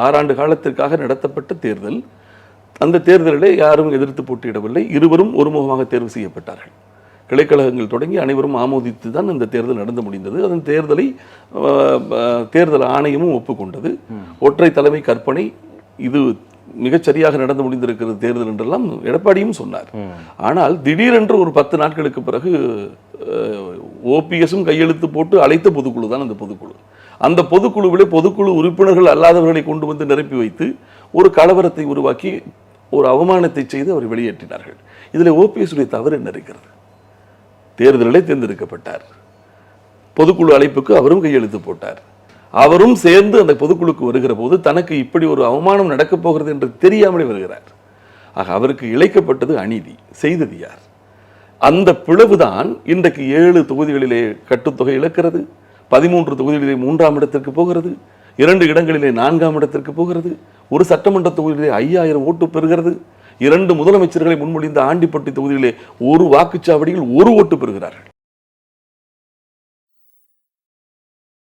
ஆறாண்டு காலத்திற்காக நடத்தப்பட்ட தேர்தல். அந்த தேர்தலிலே யாரும் எதிர்த்து போட்டியிடவில்லை. இருவரும் ஒருமுகமாக தேர்வு செய்யப்பட்டார்கள். கிளைக்கழகங்கள் தொடங்கி அனைவரும் ஆமோதித்து தான் இந்த தேர்தல் நடந்து முடிந்தது. அதன் தேர்தலை தேர்தல் ஆணையமும் ஒப்புக்கொண்டது. ஒற்றை தலைமை கற்பனை இது மிகச்சரியாக நடந்து முடிந்திருக்கிறது தேர்தல் என்றெல்லாம் எடப்பாடியும் சொன்னார். ஆனால் திடீரென்று ஒரு பத்து நாட்களுக்கு பிறகு ஓபிஎஸும் கையெழுத்து போட்டு அழைத்த பொதுக்குழு தான் அந்த பொதுக்குழு. அந்த பொதுக்குழுவிலே பொதுக்குழு உறுப்பினர்கள் அல்லாதவர்களை கொண்டு வந்து நிரப்பி வைத்து ஒரு கலவரத்தை உருவாக்கி ஒரு அவமானத்தை செய்து அவர் வெளியேற்றினார்கள். இதில் ஓபிஎஸுடைய தவறு என்ன இருக்கிறது? தேர்தலிலே தேர்ந்தெடுக்கப்பட்டார். பொதுக்குழு அழைப்புக்கு அவரும் கையெழுத்து போட்டார். அவரும் சேர்ந்து அந்த பொதுக்குழுக்கு வருகிற போது தனக்கு இப்படி ஒரு அவமானம் நடக்கப் போகிறது என்று தெரியாமலே வருகிறார். ஆக அவருக்கு இழைக்கப்பட்டது அநீதி. செய்தது யார்? அந்த பிளவுதான் இன்றைக்கு ஏழு தொகுதிகளிலே கட்டுத்தொகை இழக்கிறது பதிமூன்று தொகுதிகளிலே மூன்றாம் இடத்திற்கு போகிறது இரண்டு இடங்களிலே நான்காம் இடத்திற்கு போகிறது ஒரு சட்டமன்ற தொகுதியிலே ஐயாயிரம் ஓட்டு பெறுகிறது இரண்டு முதலமைச்சர்களை முன்மொழிந்த ஆண்டிப்பட்டி தொகுதியிலே ஒரு வாக்குச்சாவடியில் ஒரு ஓட்டு பெறுகிறார்கள்.